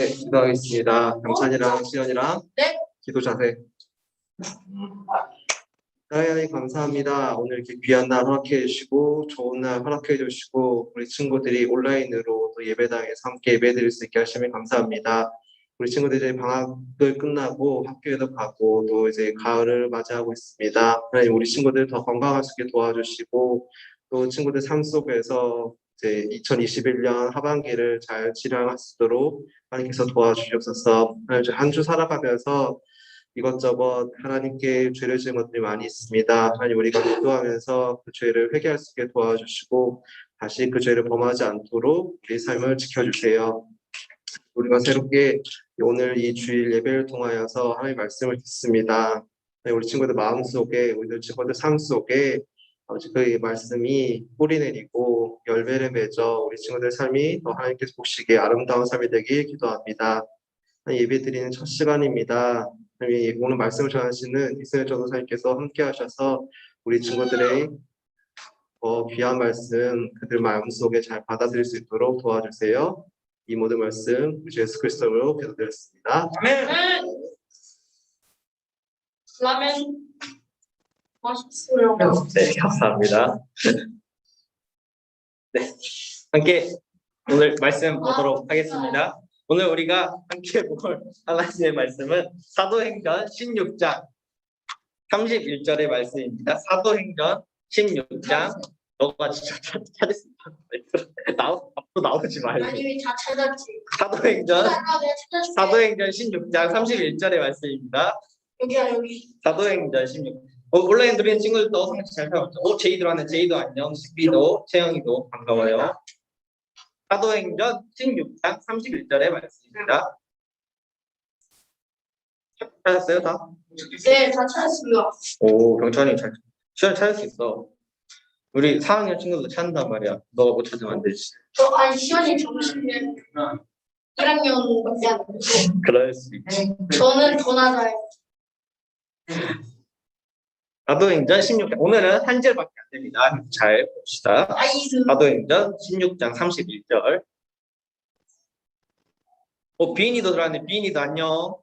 네, 기도하겠습니다. 경찬이랑 시연이랑 네. 기도 자세. 하나님 감사합니다. 오늘 이렇게 귀한 날 허락해 주시고 좋은 날 허락해 주시고 우리 친구들이 온라인으로 또 예배당에서 함께 예배 드릴 수 있게 하시면 감사합니다. 우리 친구들이 방학을 끝나고 학교에도 가고 또 이제 가을을 맞이하고 있습니다. 하나님 우리 친구들 더 건강할 수 있게 도와주시고 또 친구들 삶 속에서 이제 2021년 하반기를 잘 지나갈 수 있도록 하나님께서 도와주시옵소서. 하나님 한주 살아가면서 이것저것 하나님께 죄를 지은 것들이 많이 있습니다. 하나님 우리가 기도하면서 그 죄를 회개할 수 있게 도와주시고 다시 그 죄를 범하지 않도록 우리 삶을 지켜주세요. 우리가 새롭게 오늘 이 주일 예배를 통하여서 하나님 말씀을 듣습니다. 우리 친구들 마음 속에 우리들 친구들 삶 속에 그 말씀이 뿌리 내리고 열매를 맺어 우리 친구들 삶이 더 하나님께서 보시기에 아름다운 삶이 되길 기도합니다. 예배 드리는 첫 시간입니다. 오늘 말씀을 전하시는 이스라엘 전도사님께서 함께 하셔서 우리 친구들의 어, 귀한 말씀 그들 마음속에 잘 받아들일 수 있도록 도와주세요. 이 모든 말씀 우리 주 예수 그리스도로 기도드렸습니다. 네. 라면 맛있어요. 네, 감사합니다. 네, 함께 오늘 말씀 보도록 하겠습니다. 오늘 우리가 함께 볼 하나님의 말씀은 사도행전 16장 31절의 말씀입니다. 사도행전 16장 너가 진짜 찾- 찾았으면 나오 앞으로 나오지 말고? 사도행전 찾았을 때 사도행전 16장 31절의 말씀입니다. 여기야 여기. 사도행전 16. 어, 온라인 들은 친구들도 상치 잘 배웠죠. 오, 제이도 하는 제이도 안녕. 식비도, 채영이도 반가워요. 사도행전 16장 31절의 말씀입니다. 찾았어요, 다? 네, 다 찾았습니다. 오, 병찬이 잘, 시간 찾을 수 있어. 우리 4학년 친구도 찾는단 말이야. 너가 못 찾으면 안 되지. 저 아니 시원이 정신에 1학년밖에 안 되고 그럴 수 있지. 저는 더 낮아요. 사도행전 16장. 오늘은 한 절밖에 안 됩니다. 잘 봅시다. 사도행전 16장 31절. 어, 비인이도 들어왔네. 비인이도 안녕.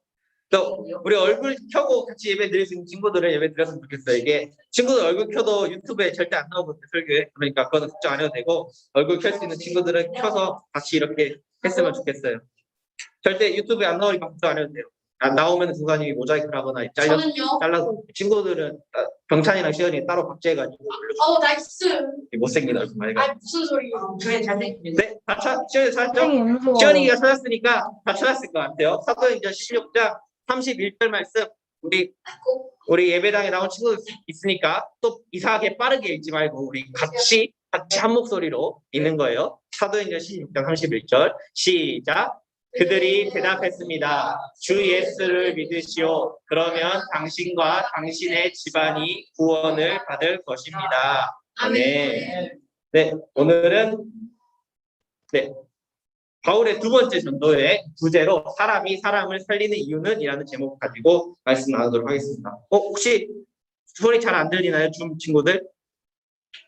또 우리 얼굴 켜고 같이 예배 드릴 수 있는 친구들을 예배 드렸으면 좋겠어요. 이게 친구들 얼굴 켜도 유튜브에 절대 안 나오거든요. 설교에. 그러니까 그거는 걱정 안 해도 되고 얼굴 켤 수 있는 친구들은 켜서 같이 이렇게 했으면 좋겠어요. 절대 유튜브에 안 나오니까 걱정 안 해도 돼요. 안 나오면 중간에 모자이크를 하거나 잘려, 저는요. 잘라서 친구들은 아, 병찬이랑 시연이 따로 박제해가지고 어 나이스. 못생긴 얼굴 많이 가. 아 무슨 소리예요? 저희 잘생겼는데 네, 다 찾, 시연이 찾았죠? 시연이가 찾았으니까 다 찾았을 것 같아요. 사도행전 16장 31절 말씀 우리 우리 예배당에 나온 친구들 있으니까 또 이상하게 빠르게 읽지 말고 우리 같이 같이 한 목소리로 읽는 거예요. 사도행전 16장 31절 시작. 그들이 대답했습니다. 주 예수를 믿으시오. 그러면 당신과 당신의 집안이 구원을 받을 것입니다. 아멘. 네, 오늘은 네 바울의 두 번째 전도의 주제로 사람이 사람을 살리는 이유는 이라는 제목 가지고 말씀 나누도록 하겠습니다. 어, 혹시 소리 잘 안 들리나요, 중 친구들?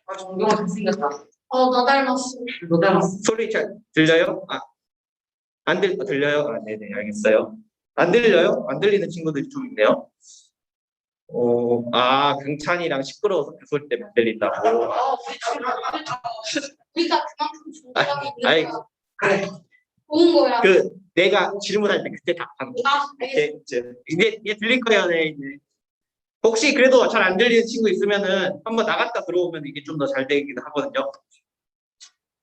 아, 정경아 잘생겼다. 어나 닮았어. 너 닮았어. 소리 잘 들려요? 아, 안 들, 들려요? 아, 네네, 알겠어요. 안 들려요? 안 들리는 친구들이 좀 있네요. 어, 아, 경찬이랑 시끄러워서 그 소리 때문에 안 들린다고. 어, 우리가 그만큼 존재감이 아이, 있는 거야. 그래. 좋은 거야. 그, 내가 질문할 때 그때 답한 거. 아, 알겠어. 이제, 이제, 이제, 이제 들릴 거예요, 네, 이제. 혹시 그래도 잘 안 들리는 친구 있으면은 한번 나갔다 들어오면 이게 좀 더 잘 되긴 하거든요.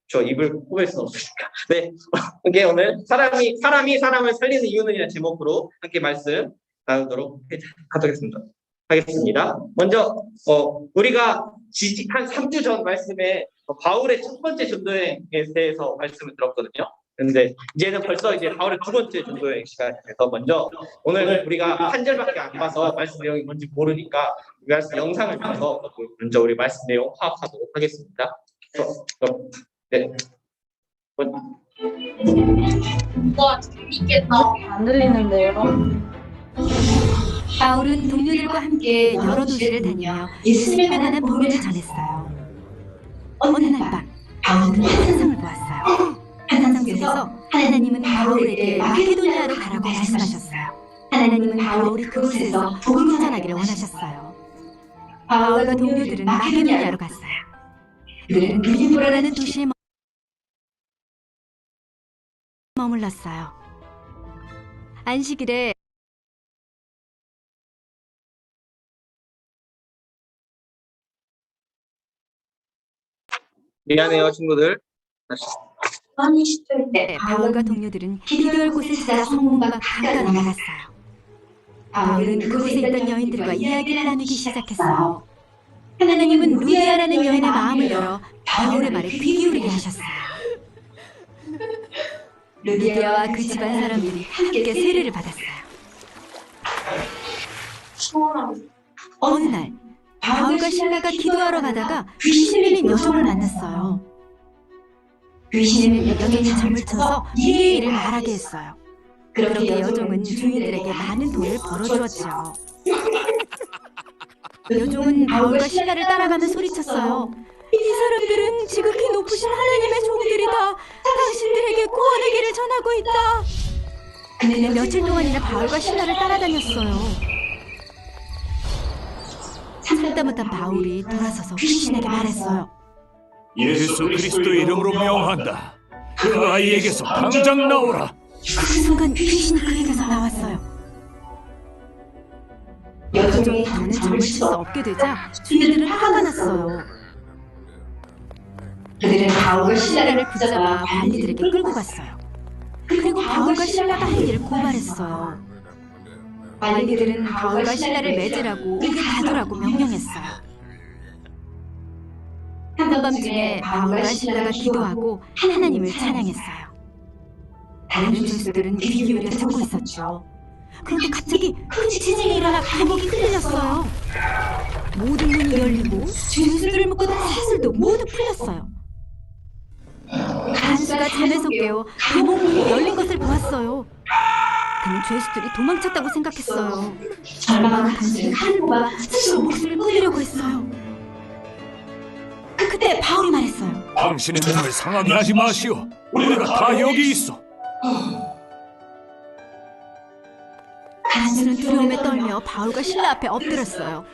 저 입을 꾸밀 수 없으니까. 네. 이게 오늘 사람이, 사람이 사람을 살리는 이유는 이라는 제목으로 함께 말씀 나누도록 해- 하겠습니다. 하겠습니다. 먼저, 어, 우리가 지지, 한 3주 전 말씀에 어, 바울의 첫 번째 전도여행에 대해서 말씀을 들었거든요. 근데 이제는 벌써 이제 바울의 두 번째 전도여행 시간에서 먼저 오늘 우리가 한 절밖에 안 봐서 말씀 내용이 뭔지 모르니까 이 말씀 영상을 봐서 먼저 우리 말씀 내용 파악하도록 하겠습니다. 어, 어, 네. 와 재밌겠다. 안 들리는데요. 바울은 동료들과 함께 여러 도시를 다녀 예수님을 만나는 복음을 전했어요. 어느 날 밤, 바울은 환상을 보았어요. 환상 속에서 하나님은 바울에게 마케도니아로 가라고 말씀하셨어요. 하나님은 바울이 그곳에서 복음을 전하기를 원하셨어요. 바울과 동료들은 마케도니아로 갔어요. 그들은 빌립보라는 도시에 머- 머물렀어요. 안식일에 미안해요, 친구들. 아니 시절 때 네, 바울과 동료들은 기도할 곳을 찾아 성문과 강가로 나갔어요. 바울은 그곳에 있던 여인들과 이야기를 나누기 시작했어요. 하나님은 루디아라는 여인의 마음을 열어 바울의 말에 귀 기울이게 하셨어요. 루디아와 그 집안 사람들이 함께 세례를 받았어요. 어느 날 바울과 신라가 기도하러 가다가 귀신 들린 여종을 만났어요. 귀신 들린 여종이 점을 쳐서 이의 일을 말하게 했어요. 그렇게 여종은 주인들에게 많은 돈을 벌어주었죠. 여종은 바울과 신라를 따라가며 소리쳤어요. 이 사람들은 지극히 높으신 하나님의 종들이다. 당신들에게 구원의 길을 전하고 있다. 그는 며칠 동안이나 바울과 신라를 따라다녔어요. 참다 못한 바울이 돌아서서 귀신에게 말했어요. 예수 그리스도의 이름으로 명한다. 그 아이에게서 당장 나오라. 그 순간 귀신이 그에게서 나왔어요. 여종이 더는 점을 칠 수 없게 되자 주인들은 화가 났어요. 그들은 바울과 신라를 붙잡아 관리들에게 끌고 갔어요. 그리고 바울과 신라가 한 일을 고발했어요. 관리들은 바울과 신라를 매질하고 옥에 가두라고 명령했어요. 한밤중에 바울과 신라가 기도하고 하나님을 찬양했어요. 다른 죄수들은 귀 기울여 듣고 있었죠. 그런데 갑자기 큰 지진이 일어나 감옥이 흔들렸어요. 모든 문이 열리고 죄수들을 묶었던 사슬도 모두 풀렸어요. 간수가 잠에서 깨어 감옥 문이 열린 것을 보았어요. 그는 죄수들이 도망쳤다고 생각했어요. 절망한 간수는 칼을 뽑아 스스로 목숨을 끊으려고 했어요. 그- 그때 바울이 말했어요. 당신의 몸을 상하게 하지 마시오. 우리가 다 여기 있어. 간수는 두려움에 떨며 바울과 신라 앞에 엎드렸어요.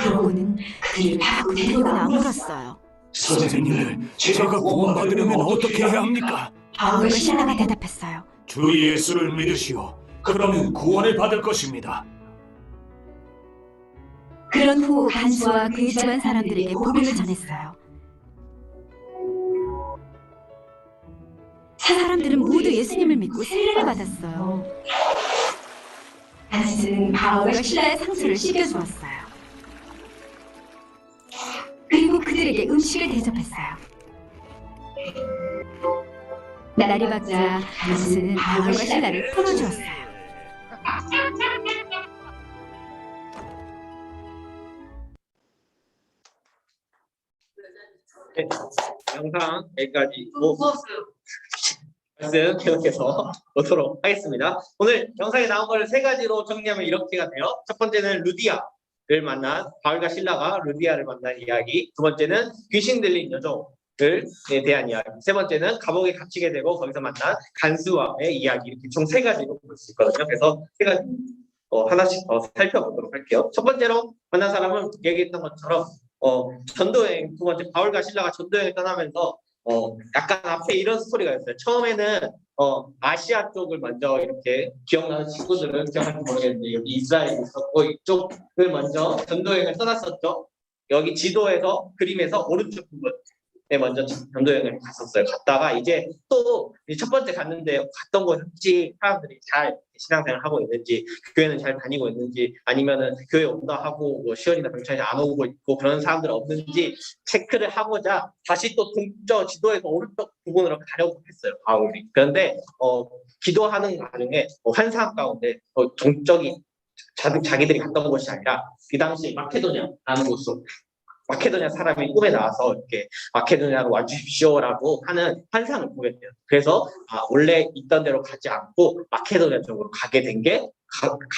그러고는 그를 밖으로 데리고 나물었어요. 선생님들, 제가 구원받으려면 어떻게 해야 합니까? 바울과 신라가 대답했어요. 주 예수를 믿으시오. 그러면 구원을 받을 것입니다. 그런 후 간수와 그의 집안 사람들에게 복음을 전했어요. 사람들은 모두 예수님을 믿고 세례를 받았어요. 간수는 바울과 신라의 상처를 씻겨주었어요. 그리고 그들에게 음식을 대접했어요. 날이 밝자 간수는 바울과 신라를 풀어주었어요. 영상 여기까지 뭐 말씀 계속해서 보도록 하겠습니다. 오늘 영상에 나온 걸 세 가지로 정리하면 이렇게가 돼요. 첫 번째는 루디아 를 만난 바울과 신라가 루디아를 만난 이야기. 두 번째는 귀신 들린 여종을 대한 이야기. 세 번째는 감옥에 갇히게 되고 거기서 만난 간수와의 이야기. 이렇게 총 세 가지로 볼 수 있거든요. 그래서 세 가지 어, 하나씩 더 살펴보도록 할게요. 첫 번째로 만난 사람은 얘기했던 것처럼 어, 전도여행 두 번째 바울과 신라가 전도여행 떠나면서 어, 약간 앞에 이런 스토리가 있어요. 처음에는 어, 아시아 쪽을 먼저 이렇게 기억나는 친구들은 기억할지 모르겠는데 여기 이스라엘이 있었고 이쪽을 먼저 전도여행을 떠났었죠. 여기 지도에서 그림에서 오른쪽 부분에 먼저 전도여행을 갔었어요. 갔다가 이제 또 첫 번째 갔는데 갔던 곳이 사람들이 잘 신앙생활 하고 있는지 교회는 잘 다니고 있는지 아니면은 교회 온다 하고 뭐 시연이나 병찬이 안 오고 있고 그런 사람들 없는지 체크를 하고자 다시 또 동저 지도에서 오른쪽 부분으로 가려고 했어요 바울이 그런데 어 기도하는 과정에 어, 환상 가운데 어, 동적이 자, 자기들이 갔던 곳이 아니라 그 당시 마케도냐라는 곳으로 마케도냐 사람이 꿈에 나와서 이렇게 마케도냐로 와주십시오라고 하는 환상을 보게 돼요. 그래서 아, 원래 있던 대로 가지 않고 마케도냐 쪽으로 가게 된 게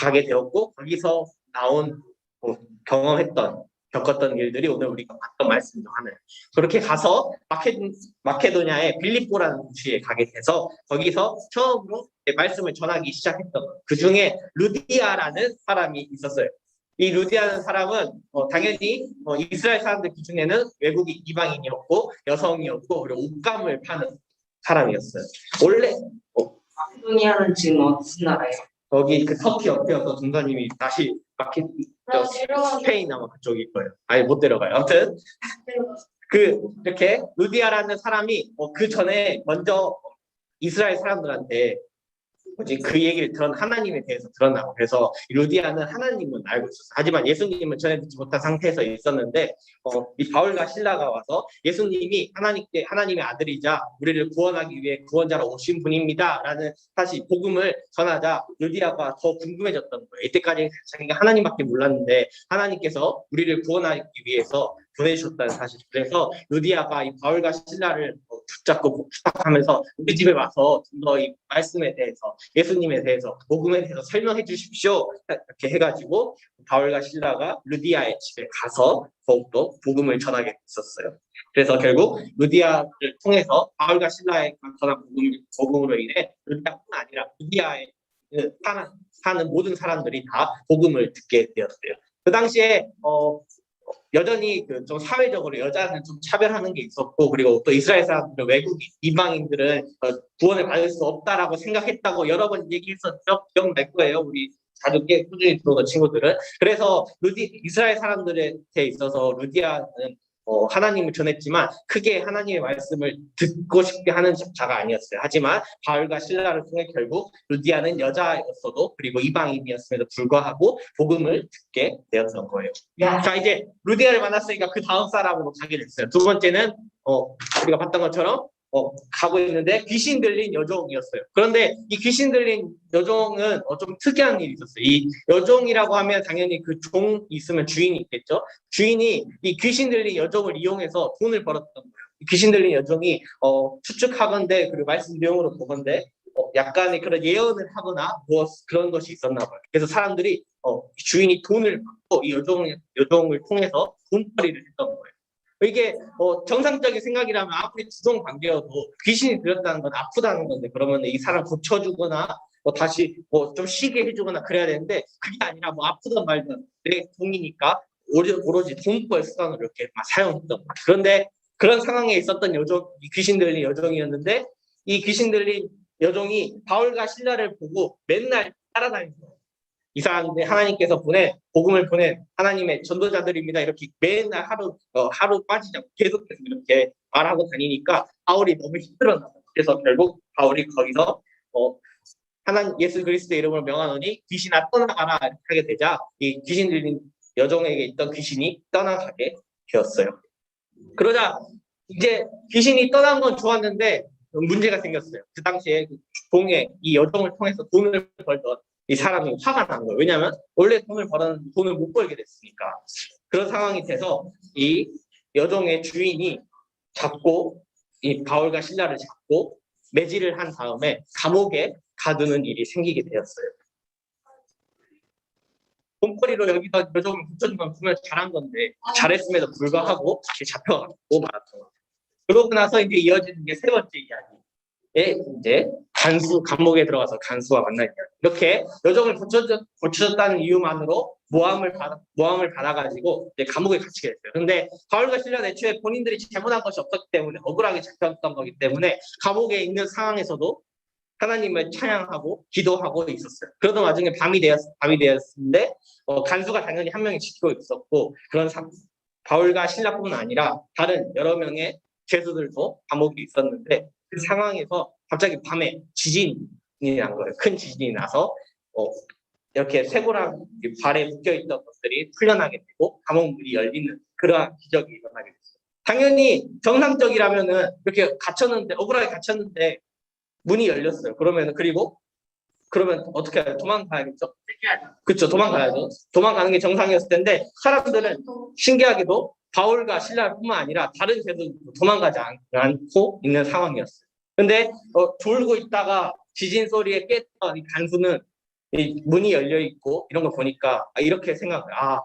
가게 되었고 거기서 나온 뭐, 경험했던 겪었던 일들이 오늘 우리가 봤던 말씀 중 하나예요. 그렇게 가서 마케, 마케도냐의 빌립보라는 도시에 가게 돼서 거기서 처음으로 말씀을 전하기 시작했던. 그 중에 루디아라는 사람이 있었어요. 이 루디아라는 사람은 어, 당연히 어, 이스라엘 사람들 기준에는 외국인 이방인이었고 여성이었고 그리고 옷감을 파는 사람이었어요. 원래 마케도니아는 지금 무슨 나라예요? 거기 그 터키 옆에서 전사님이 다시 마켓 저 내려가 스페인 아마 그쪽일 거예요. 아예 못 데려가요. 아무튼 그 이렇게 루디아라는 사람이 어, 그 전에 먼저 이스라엘 사람들한테 뭐지 그 얘기를 들은 하나님에 대해서 들었나고 그래서 이 루디아는 하나님은 알고 있었어. 하지만 예수님은 전해 듣지 못한 상태에서 있었는데 어, 이 바울과 신라가 와서 예수님이 하나님께 하나님의 아들이자 우리를 구원하기 위해 구원자로 오신 분입니다라는 사실 복음을 전하자 루디아가 더 궁금해졌던 거예요. 이때까지 자기가 하나님밖에 몰랐는데 하나님께서 우리를 구원하기 위해서 보내주셨다는 사실. 그래서 루디아가 이 바울과 신라를 어, 붙잡고 부탁하면서 우리 집에 와서 좀 더 이 말씀에 대해서 예수님에 대해서 복음에 대해서 설명해 주십시오. 이렇게 해가지고 바울과 신라가 루디아의 집에 가서 더욱더 복음을 전하게 됐었어요. 그래서 결국 루디아를 통해서 바울과 신라의 전한 복음, 복음으로 인해 루디아뿐 아니라 루디아에 사는, 사는 모든 사람들이 다 복음을 듣게 되었어요. 그 당시에 어, 여전히 그 좀 사회적으로 여자는 좀 차별하는 게 있었고 그리고 또 이스라엘 사람들 외국 이방인들은 어, 구원을 받을 수 없다라고 생각했다고 여러 번 얘기했었죠. 기억날 거예요 우리 자주 깨 꾸준히 들어오는 친구들은. 그래서 루디 이스라엘 사람들에 있어서 루디아는 어, 하나님을 전했지만 크게 하나님의 말씀을 듣고 싶게 하는 자가 아니었어요. 하지만 바울과 신라를 통해 결국 루디아는 여자였어도 그리고 이방인이었음에도 불구하고 복음을 듣게 되었던 거예요. 자 이제 루디아를 만났으니까 그 다음 사람으로 가게 됐어요. 두 번째는 어, 우리가 봤던 것처럼 어, 가고 있는데 귀신 들린 여종이었어요. 그런데 이 귀신 들린 여종은 어, 좀 특이한 일이 있었어요. 이 여종이라고 하면 당연히 그 종 있으면 주인이 있겠죠. 주인이 이 귀신 들린 여종을 이용해서 돈을 벌었던 거예요. 이 귀신 들린 여종이 어, 추측하건대 그리고 말씀 내용으로 보건대 어, 약간의 그런 예언을 하거나 무엇 그런 것이 있었나 봐요. 그래서 사람들이 어, 주인이 돈을 받고 이 여종을 여종을 통해서 돈벌이를 했던 거예요. 이게 어, 정상적인 생각이라면 아무리 주종 관계여도 귀신이 들렸다는 건 아프다는 건데 그러면 이 사람 고쳐주거나 뭐 다시 뭐 좀 쉬게 해주거나 그래야 되는데 그게 아니라 뭐 아프든 말든 내 돈이니까 오로지, 돈벌 수단으로 이렇게 막 사용했던. 그런데 그런 상황에 있었던 이 귀신 들린 여종이었는데 이 귀신 들린 여종이 바울과 신라를 보고 맨날 따라다니는 거예요. 이 사람들 하나님께서 보낸 복음을 보낸 하나님의 전도자들입니다. 이렇게 맨날 하루 어, 하루 빠지지 않고 계속해서 이렇게 말하고 다니니까 바울이 너무 힘들었나 봐요. 그래서 결국 바울이 거기서 어, 하나님 예수 그리스도 의 이름으로 명하노니 귀신아 떠나가라 이렇게 하게 되자 이 귀신 들린 여종에게 있던 귀신이 떠나가게 되었어요. 그러자 이제 귀신이 떠난 건 좋았는데 문제가 생겼어요. 그 당시에 그 동에 이 여종을 통해서 돈을 벌던 이 사람이 화가 난 거예요. 왜냐하면 원래 돈을 벌었는데 돈을 못 벌게 됐으니까. 그런 상황이 돼서 이 여종의 주인이 잡고 이 바울과 신라를 잡고 매질을 한 다음에 감옥에 가두는 일이 생기게 되었어요. 돈벌이로 여기서 여종을 붙여준 건 분명 잘한 건데 잘했음에도 불구하고 이렇게 잡혀가고 말았던 거죠. 그러고 나서 이제 이어지는 게 세 번째 이야기에 이제 간수 감옥에 들어가서 간수와 이야기. 이렇게 여종을 고쳐줬, 고쳐줬다는 이유만으로 모함을 받아 모함을 받아가지고 이제 감옥에 갇히게 됐어요. 근데 바울과 신라 애초에 본인들이 잘못한 것이 없었기 때문에 억울하게 잡혔던 거기 때문에 감옥에 있는 상황에서도 하나님을 찬양하고 기도하고 있었어요. 그러던 와중에 밤이 되었 밤이 되었는데 어, 간수가 당연히 한 명이 지키고 있었고 그런 상, 바울과 신라뿐만 아니라 다른 여러 명의 죄수들도 감옥에 있었는데 그 상황에서 갑자기 밤에 지진이 난 거예요. 큰 지진이 나서 어, 이렇게 쇠고랑 발에 묶여 있던 것들이 풀려나게 되고 감옥 문이 열리는 그러한 기적이 일어나게 됐어요. 당연히 정상적이라면은 이렇게 갇혔는데 억울하게 갇혔는데 문이 열렸어요. 그러면은 그리고 그러면 어떻게 해요? 도망가야겠죠? 그렇죠. 도망가야죠. 도망가는 게 정상이었을 텐데 사람들은 신기하게도 바울과 신라뿐만 아니라 다른 죄도 도망가지 않, 않고 있는 상황이었어요. 근데 어, 졸고 있다가 지진 소리에 깼던 이 간수는 이 문이 열려 있고 이런 걸 보니까 아, 이렇게 생각을 아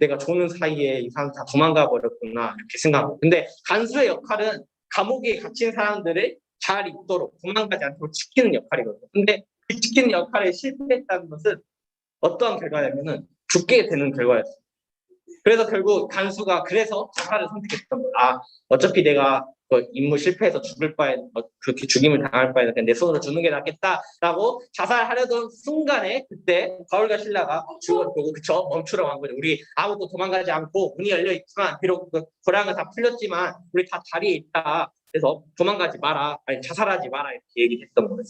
내가 조는 사이에 이 사람 다 도망가 버렸구나 이렇게 생각하고 근데 간수의 역할은 감옥에 갇힌 사람들을 잘 있도록 도망가지 않도록 지키는 역할이거든요. 근데 그 지키는 역할에 실패했다는 것은 어떠한 결과냐면은 죽게 되는 결과였어요. 그래서 결국 간수가 그래서 자살을 선택했던 거예요. 아 어차피 내가 그 임무 실패해서 죽을 바에 어, 그렇게 죽임을 당할 바에는 그냥 내 손으로 주는 게 낫겠다라고 자살하려던 순간에 그때 바울과 신라가 죽었고 그쵸 멈추라고 한 거죠. 우리 아무도 도망가지 않고 문이 열려 있지만 비록 그 고랑은 다 풀렸지만 우리 다 다리에 있다. 그래서 도망가지 마라. 아니 자살하지 마라 이렇게 얘기했던 거예요.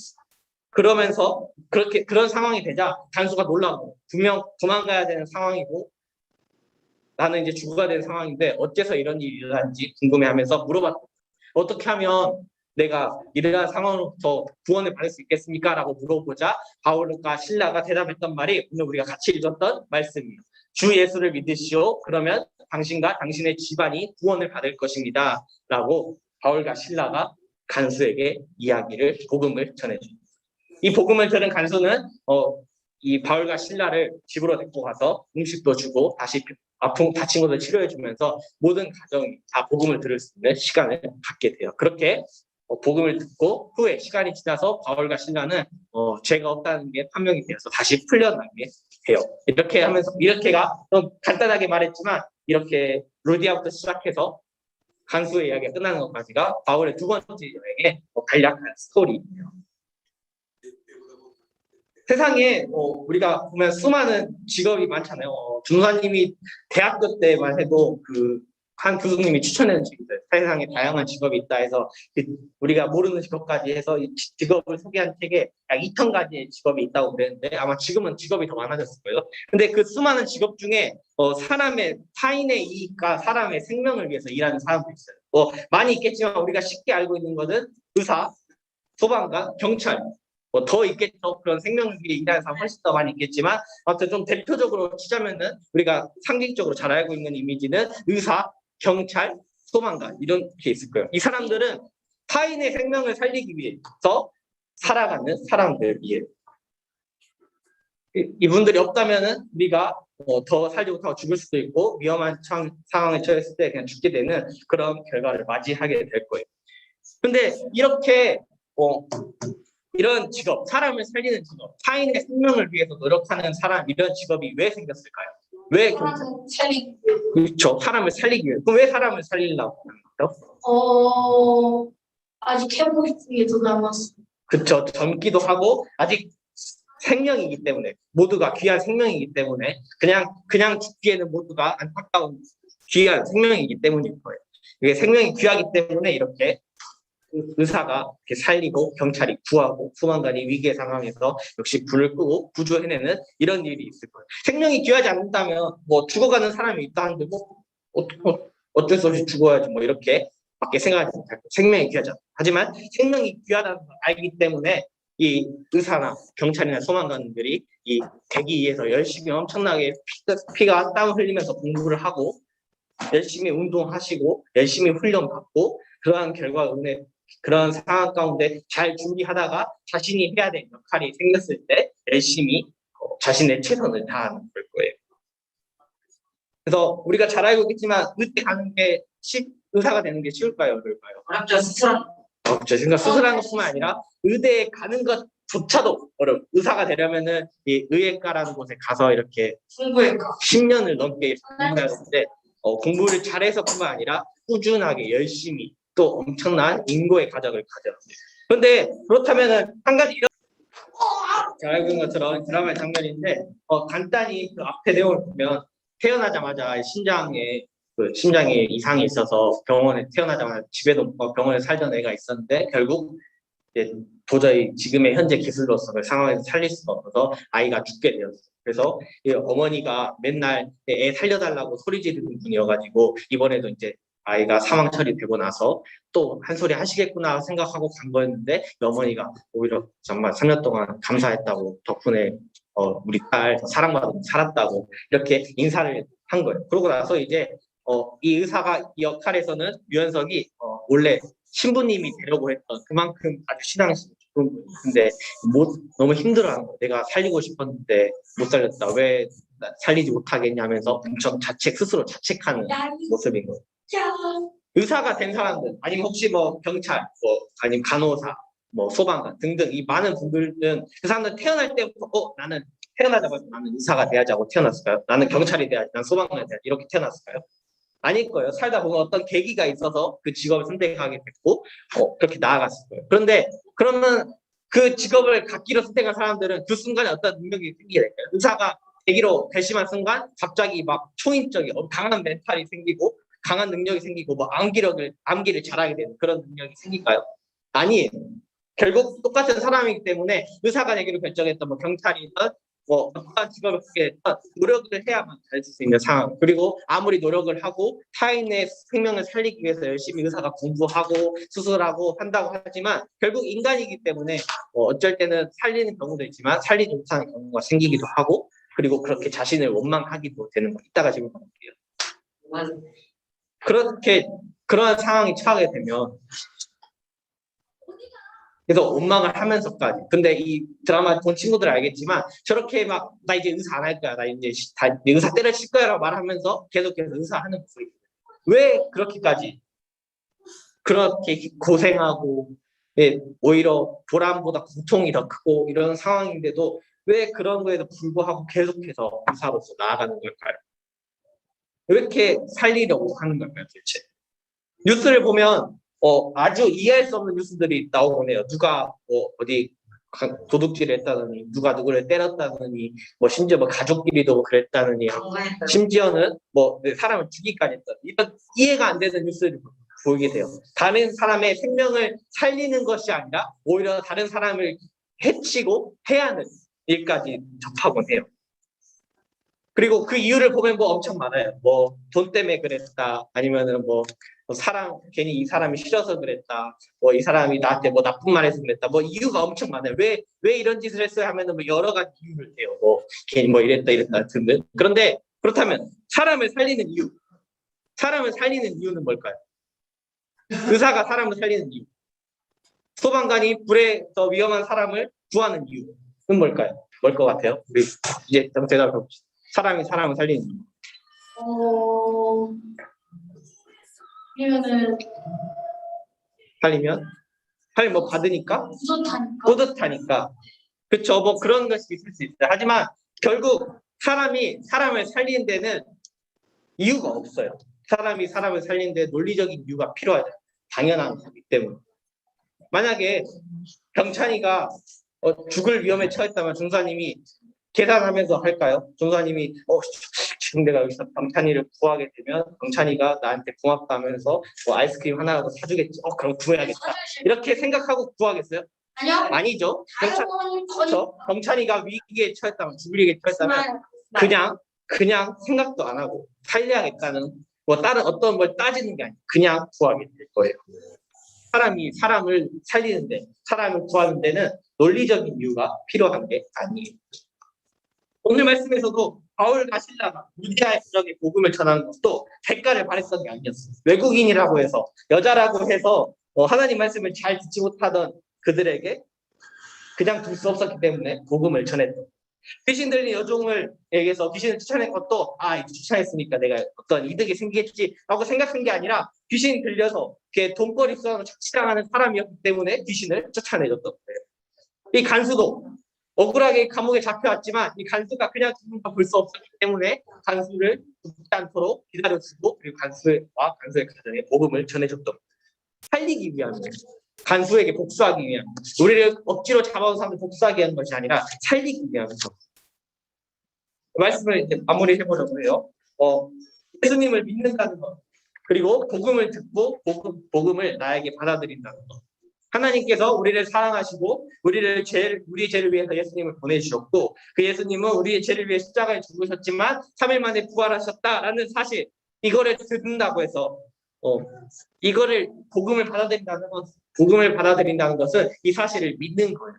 그러면서 그렇게 그런 상황이 되자 단수가 놀라고 분명 도망가야 되는 상황이고 나는 이제 죽어야 되는 상황인데 어째서 이런 일이 일어난지 궁금해하면서 물어봤다. 어떻게 하면 내가 이러한 상황으로부터 구원을 받을 수 있겠습니까? 라고 물어보자 바울과 신라가 대답했던 말이 오늘 우리가 같이 읽었던 말씀이에요. 주 예수를 믿으시오. 그러면 당신과 당신의 집안이 구원을 받을 것입니다. 라고 바울과 신라가 간수에게 이야기를 복음을 전해줍니다. 이 복음을 들은 간수는 어, 이 바울과 신라를 집으로 데리고 가서 음식도 주고 다시 아픈 다친 것을 치료해 주면서 모든 가정이 다 복음을 들을 수 있는 시간을 갖게 돼요. 그렇게 어, 복음을 듣고 후에 시간이 지나서 바울과 신라는 어, 죄가 없다는 게 판명이 되어서 다시 풀려나게 돼요. 이렇게 하면서 이렇게가 좀 간단하게 말했지만 이렇게 루디아부터 시작해서 간수의 이야기가 끝나는 것까지가 바울의 두 번째 여행의 어, 간략한 스토리예요. 세상에 어, 우리가 보면 수많은 직업이 많잖아요. 어, 준사님이 대학교 때만 해도 그 한 교수님이 추천해준 직업들 세상에 다양한 직업이 있다 해서 그 우리가 모르는 직업까지 해서 이 지- 직업을 소개한 책에 약 2천 가지의 직업이 있다고 그랬는데 아마 지금은 직업이 더 많아졌을 거예요. 근데 그 수많은 직업 중에 어, 사람의 타인의 이익과 사람의 생명을 위해서 일하는 사람도 있어요. 뭐 많이 있겠지만 우리가 쉽게 알고 있는 것은 의사, 소방관, 경찰 뭐 더 있겠죠. 그런 위해 일하는 사람 훨씬 더 많이 있겠지만 아무튼 좀 대표적으로 치자면은 우리가 상징적으로 잘 알고 있는 이미지는 의사, 경찰, 소방관 이렇게 있을 거예요. 이 사람들은 타인의 생명을 살리기 위해서 살아가는 사람들이에요. 이- 이분들이 없다면은 우리가 어, 더 못하고 죽을 수도 있고 위험한 상, 상황에 처했을 때 그냥 죽게 되는 그런 결과를 맞이하게 될 거예요. 근데 이렇게 어, 이런 직업, 사람을 살리는 직업, 타인의 생명을 위해서 노력하는 사람 이런 직업이 왜 생겼을까요? 왜 경찰? 사람은 살리 그렇죠. 사람을 살리기 위해. 그럼 왜 사람을 살리려고 하는 거죠? 어 아직 해보고 싶은 게더 남았어. 그렇죠. 젊기도 하고 아직 생명이기 때문에 모두가 귀한 생명이기 때문에 그냥 그냥 죽기에는 모두가 안타까운 귀한 생명이기 때문일 거예요. 이게 생명이 귀하기 때문에 이렇게 의- 의사가 이렇게 살리고 경찰이 구하고 소방관이 위기의 상황에서 역시 불을 끄고 구조해내는 이런 일이 있을 거예요. 생명이 귀하지 않다면 뭐 죽어가는 사람이 있다 한데 뭐 어, 어, 어쩔 수 없이 죽어야지 뭐 이렇게 밖에 생각하지 못할. 생명이 않다. 하지만 생명이 귀하다는 걸 알기 때문에 이 의사나 경찰이나 소방관들이 이 대기 위해서 열심히 엄청나게 피, 가땀 흘리면서 공부를 하고 열심히 운동하시고 열심히 훈련 받고 그러한 결과 은혜 그런 상황 가운데 잘 준비하다가 자신이 해야 될 역할이 생겼을 때 열심히 어, 자신의 최선을 다하는 걸 거예요. 그래서 우리가 잘 알고 있겠지만 의대 가는 게 쉽- 의사가 되는 게 쉬울까요, 어려울까요? 어렵죠. 스스로 어, 제 생각 수술하는 것뿐만 아니라 의대에 가는 것조차도 어려워. 의사가 되려면은 이 의예과라는 곳에 가서 이렇게 승부했고 10년을 넘게 공부하는데 어, 공부를 잘해서뿐만 아니라 꾸준하게 열심히 또 엄청난 인고의 가정을 가져야 돼요. 그런데 그렇다면은 한 가지 이런 잘 알고 있는 것처럼 드라마의 장면인데 어, 간단히 그 앞에 내용을 보면 태어나자마자 심장에 그 심장에 이상이 있어서 병원에 태어나자마자 집에도 못 가고 병원에 살던 애가 있었는데 결국 이제 도저히 지금의 현재 기술로서 그 상황에서 살릴 수가 없어서 아이가 죽게 되었어요. 그래서 이 어머니가 맨날 애 살려달라고 소리 지르는 분이어가지고 이번에도 이제 아이가 사망 처리되고 나서 또 한 소리 하시겠구나 생각하고 간 거였는데 이 어머니가 오히려 정말 3년 동안 감사했다고 덕분에 어, 우리 딸 사랑받고 살았다고 이렇게 인사를 한 거예요. 그러고 나서 이제 어, 이 의사가 이 역할에서는 유연석이 어, 원래 신부님이 되려고 했던 그만큼 아주 신앙심 깊은 분이 근데 못 너무 힘들어하는 거 내가 살리고 싶었는데 못 살렸다 왜 나- 살리지 못하겠냐면서 엄청 자책 스스로 자책하는 모습인 거예요. 의사가 된 사람들 아니면 혹시 뭐 경찰 뭐 아니면 간호사 뭐 소방관 등등 이 많은 분들은 그 사람들 태어날 때부터 어 나는 태어나자마자 나는 의사가 돼야지 하고 태어났을까요? 나는 경찰이 돼야지, 난 소방관이 돼야지 이렇게 태어났을까요? 아닐 거예요. 살다 보면 어떤 계기가 있어서 그 직업을 선택하게 됐고 어, 그렇게 나아갔을 거예요. 그런데 그러면 그 직업을 갖기로 선택한 사람들은 그 순간에 어떤 능력이 생기게 될까요? 의사가 되기로 결심한 순간 갑자기 막 초인적인 어, 강한 멘탈이 생기고 강한 능력이 생기고 뭐 암기력을 암기를 잘하게 되는 그런 능력이 생길까요? 아니에요. 결국 똑같은 사람이기 때문에 의사가 되기로 결정했던 뭐 경찰이든 뭐 어떠한 직업을 하게 됐든 노력을 해야만 갈수 있는 상황. 그리고 아무리 노력을 하고 타인의 생명을 살리기 위해서 열심히 의사가 공부하고 수술하고 한다고 하지만 결국 인간이기 때문에 뭐 어쩔 때는 살리는 경우도 있지만 살리지 못하는 경우가 생기기도 하고 그리고 그렇게 자신을 원망하기도 되는 거. 이따가 질문 드릴게요. 그렇게 그러한 상황이 처하게 되면 그래서 원망을 하면서까지. 근데 이 드라마 본 친구들 알겠지만 저렇게 막 나 이제 의사 안 할 거야 나 이제 시- 다 의사 때려칠 거야 라고 말하면서 계속해서 의사하는 모습이 왜 그렇게까지? 그렇게 고생하고 예, 오히려 보람보다 고통이 더 크고 이런 상황인데도 왜 그런 거에도 불구하고 계속해서 의사로서 나아가는 걸까요? 왜 이렇게 살리려고 하는 걸까요, 도대체? 뉴스를 보면 어, 아주 이해할 수 없는 뉴스들이 나오곤 해요. 누가 뭐 어디 가- 도둑질을 했다느니, 누가 누구를 때렸다느니, 뭐 심지어 뭐 가족끼리도 뭐 그랬다느니. 심지어는 뭐 사람을 죽이까지 했다. 이런 이해가 안 되는 뉴스를 보- 보이게 돼요. 다른 사람의 생명을 살리는 것이 아니라 오히려 다른 사람을 해치고 해하는 일까지 접하곤 해요. 그리고 그 이유를 보면 뭐 엄청 많아요. 뭐 돈 때문에 그랬다. 아니면은 뭐 사람 괜히 이 사람이 싫어서 그랬다. 뭐 이 사람이 나한테 뭐 나쁜 말해서 그랬다. 뭐 이유가 엄청 많아요. 왜 왜 이런 짓을 했어요? 하면은 뭐 여러 가지 이유를 대요. 뭐 괜히 뭐 이랬다 이랬다 등등. 그런데 그렇다면 사람을 살리는 이유, 사람을 살리는 이유는 뭘까요? 의사가 사람을 살리는 이유, 소방관이 불에 더 위험한 사람을 구하는 이유는 뭘까요? 뭘 것 같아요? 우리 이제 좀 대답해 봅시다. 사람이 사람을 살리는 이유. 어, 그러면은 살리면 살림 뭐 받으니까 무섭다니까. 뿌듯하니까 그쵸 뭐 그런 것이 있을 수 있어요. 하지만 결국 사람이 사람을 살리는 데는 이유가 없어요. 사람이 사람을 살리는 데 논리적인 이유가 필요하죠. 당연한 거기 때문에. 만약에 경찬이가 어, 죽을 위험에 처했다면 종사님이 계산하면서 할까요? 종사님이 어, 지금 내가 여기서 경찬이를 구하게 되면 경찬이가 나한테 고맙다면서 뭐 아이스크림 하나라도 사주겠지. 어 그럼 구해야겠다. 이렇게 생각하고 구하겠어요? 아니요. 아니죠. 거의 그렇죠? 경찬이가 위기에 처했다면 위기에 처했다면 그냥 그냥 생각도 안 하고 살려야겠다는 뭐 다른 어떤 걸 따지는 게 아니고 그냥 구하게 될 거예요. 사람이 사람을 살리는데 사람을 구하는 데는 논리적인 이유가 필요한 게 아니에요. 오늘 말씀에서도 바울과 신라가 루디아의 가정에 복음을 전하는 것도 대가를 바랬던 게 아니었어요. 외국인이라고 해서 여자라고 해서 어, 하나님 말씀을 잘 듣지 못하던 그들에게 그냥 둘 수 없었기 때문에 복음을 전했던 귀신 들린 여종을 에게서 귀신을 추천한 것도 아 추천했으니까 내가 어떤 이득이 생기겠지라고 생각한 게 아니라 귀신이 들려서 걔 돈벌이 써서 착취당하는 사람이었기 때문에 귀신을 쫓아내줬던 거예요. 이 간수도 억울하게 감옥에 잡혀왔지만 이 간수가 그냥 죽는 거볼수 없었기 때문에 간수를 죽지 않도록 기다려주고 그리고 간수와 간수의 가정에 복음을 전해줬던. 살리기 위한 거예요. 간수에게 복수하기 위한 우리를 억지로 잡아온 사람을 복수하기 위한 것이 아니라 살리기 위한 것. 말씀을 이제 마무리해 보려고 해요. 어, 예수님을 믿는다는 것, 그리고 복음을 듣고 복음, 복음을 나에게 받아들인다는 것. 하나님께서 우리를 사랑하시고 우리를 죄 우리의 죄를 위해서 예수님을 보내주셨고 그 예수님은 우리의 죄를 위해 십자가에 죽으셨지만 3일 만에 부활하셨다라는 사실 이거를 듣는다고 해서 어, 이거를 복음을 받아들인다는 것 복음을 받아들인다는 것은 이 사실을 믿는 거예요.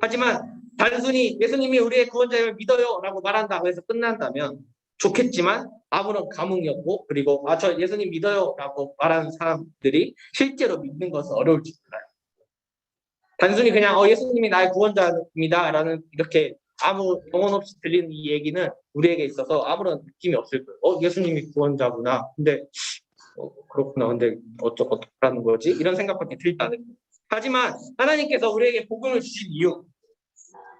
하지만 단순히 예수님이 우리의 구원자를 믿어요라고 말한다고 해서 끝난다면 좋겠지만 아무런 감흥이 없고 그리고 아 저 예수님 믿어요라고 말하는 사람들이 실제로 믿는 것은 어려울지 몰라요. 단순히 그냥 어 예수님이 나의 구원자입니다라는 이렇게 아무 영혼 없이 들리는 이 얘기는 우리에게 있어서 아무런 느낌이 없을 거예요. 어, 예수님이 구원자구나. 근데 어, 그렇구나. 근데 어쩌 어떡하는 거지? 이런 생각밖에 않을 거예요. 하지만 하나님께서 우리에게 복음을 주신 이유,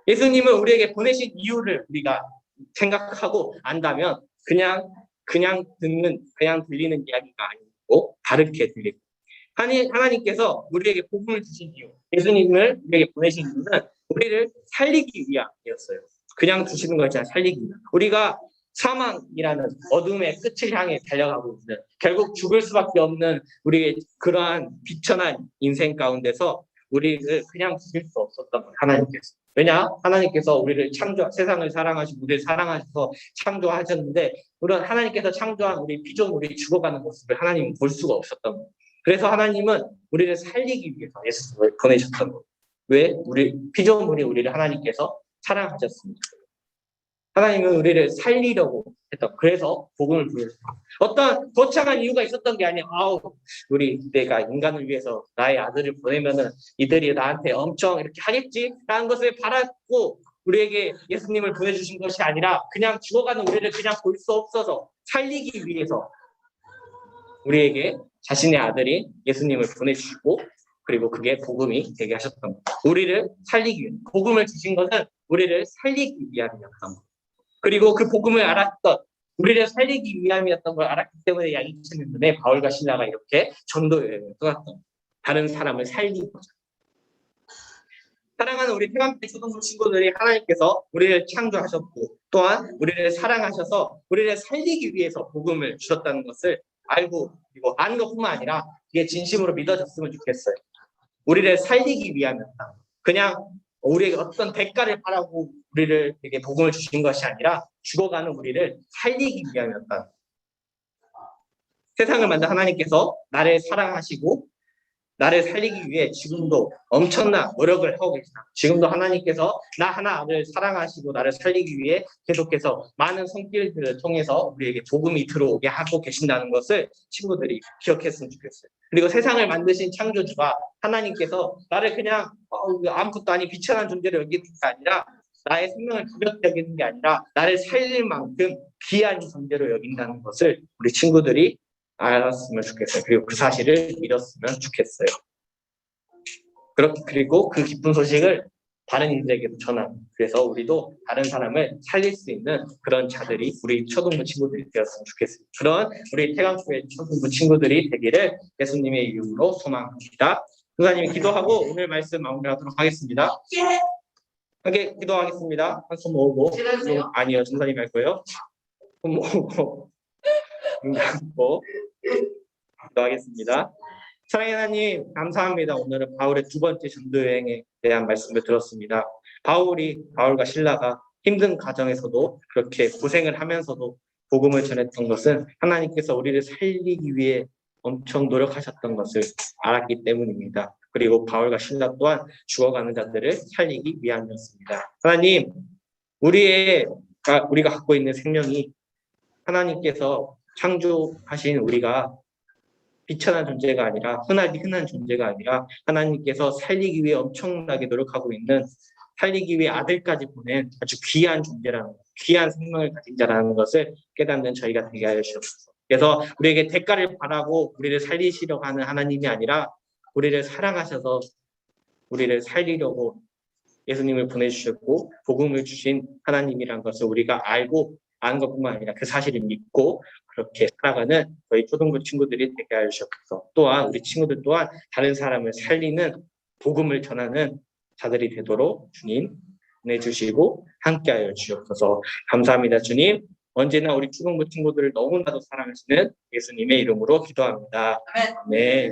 예수님을 우리에게 보내신 이유를 우리가 생각하고 안다면 그냥 그냥 듣는 그냥 들리는 이야기가 아니고 다르게 들리고 하나님, 하나님께서 우리에게 복음을 주신 이유, 예수님을 우리에게 보내신 이유는 우리를 살리기 위함이었어요. 그냥 주시는 것이 아니라 살리기 위함. 우리가 사망이라는 어둠의 끝을 향해 달려가고 있는 결국 죽을 수밖에 없는 우리의 그러한 비천한 인생 가운데서 우리를 그냥 죽일 수 없었던 거예요. 하나님께서. 왜냐? 하나님께서 우리를 창조, 세상을 사랑하시고 우리를 사랑하셔서 창조하셨는데 물론 하나님께서 창조한 우리 피조물이 죽어가는 모습을 하나님은 볼 수가 없었던 거예요. 그래서 하나님은 우리를 살리기 위해서 예수님을 보내셨던 거예요. 왜? 우리 피조물이 우리를 하나님께서 사랑하셨습니다. 하나님은 우리를 살리려고 했던 그래서 복음을 부르셨다. 어떤 거창한 이유가 있었던 게 아니야. 아우 우리 내가 인간을 위해서 나의 아들을 보내면은 이들이 나한테 엄청 이렇게 하겠지라는 것을 바랐고 우리에게 예수님을 보내주신 것이 아니라 그냥 죽어가는 우리를 그냥 볼 수 없어서 살리기 위해서 우리에게 자신의 아들이 예수님을 보내주시고 그리고 그게 복음이 되게 하셨던 거예요. 우리를 살리기 위해 복음을 주신 것은 우리를 살리기 위함이었던 거예요. 그리고 그 복음을 알았던 우리를 살리기 위함이었던 걸 알았기 때문에 양이치는 눈에 바울과 신라가 이렇게 전도 여행을 떠났던. 다른 사람을 살리고 사랑하는 우리 태광대 초등부 친구들이 하나님께서 우리를 창조하셨고 또한 우리를 사랑하셔서 우리를 살리기 위해서 복음을 주셨다는 것을 알고 그리고 아는 것뿐만 아니라 이게 진심으로 믿어졌으면 좋겠어요. 우리를 살리기 위함이었다. 그냥 우리에게 어떤 대가를 바라고 우리를 이렇게 복음을 주신 것이 아니라 죽어가는 우리를 살리기 위함이었다. 세상을 만든 하나님께서 나를 사랑하시고 나를 살리기 위해 지금도 엄청난 노력을 하고 계시다. 지금도 하나님께서 나 하나를 사랑하시고 나를 살리기 위해 계속해서 많은 손길들을 통해서 우리에게 복음이 들어오게 하고 계신다는 것을 친구들이 기억했으면 좋겠어요. 그리고 세상을 만드신 창조주가 하나님께서 나를 그냥 어, 아무것도 아닌 비천한 존재로 여기는 게 아니라 나의 생명을 가볍게 여기는 게 아니라 나를 살릴 만큼 귀한 존재로 여긴다는 것을 우리 친구들이 알았으면 좋겠어요. 그리고 그 사실을 믿었으면 좋겠어요. 그렇 그리고 그 기쁜 소식을 다른 이들에게도 전하고 그래서 우리도 다른 사람을 살릴 수 있는 그런 자들이 우리 초등부 친구들이 되었으면 좋겠습니다. 그런 우리 태강교회 초등부 친구들이 되기를 예수님의 이름으로 소망합니다. 교사님이 기도하고 오늘 말씀 마무리하도록 하겠습니다. 함께 기도하겠습니다. 한 손 모으고? 아니요 전사님 할 거예요. 손 모으고 눈 감고 기도하겠습니다. 사랑의 하나님 감사합니다. 오늘은 바울의 두 번째 전도 여행에 대한 말씀을 들었습니다. 바울이 바울과 신라가 힘든 과정에서도 그렇게 고생을 하면서도 복음을 전했던 것은 하나님께서 우리를 살리기 위해 엄청 노력하셨던 것을 알았기 때문입니다. 그리고 바울과 신라 또한 죽어가는 자들을 살리기 위함이었습니다. 하나님, 우리의 가- 우리가 갖고 있는 생명이 하나님께서 창조하신 우리가 비천한 존재가 아니라 흔하디 흔한 존재가 아니라 하나님께서 살리기 위해 엄청나게 노력하고 있는 살리기 위해 아들까지 보낸 아주 귀한 존재라는 것, 귀한 생명을 가진 자라는 것을 깨닫는 저희가 되게 하여 주옵소서. 그래서 우리에게 대가를 바라고 우리를 살리시려고 하는 하나님이 아니라 우리를 사랑하셔서 우리를 살리려고 예수님을 보내주셨고 복음을 주신 하나님이란 것을 우리가 알고 아는 것뿐만 아니라 그 사실을 믿고 그렇게 살아가는 저희 초등부 친구들이 되게 하여 주옵소서. 또한 우리 친구들 또한 다른 사람을 살리는 복음을 전하는 자들이 되도록 주님 보내주시고 함께하여 주옵소서. 감사합니다, 주님. 언제나 우리 초등부 친구들을 너무나도 사랑하시는 예수님의 이름으로 기도합니다. 네.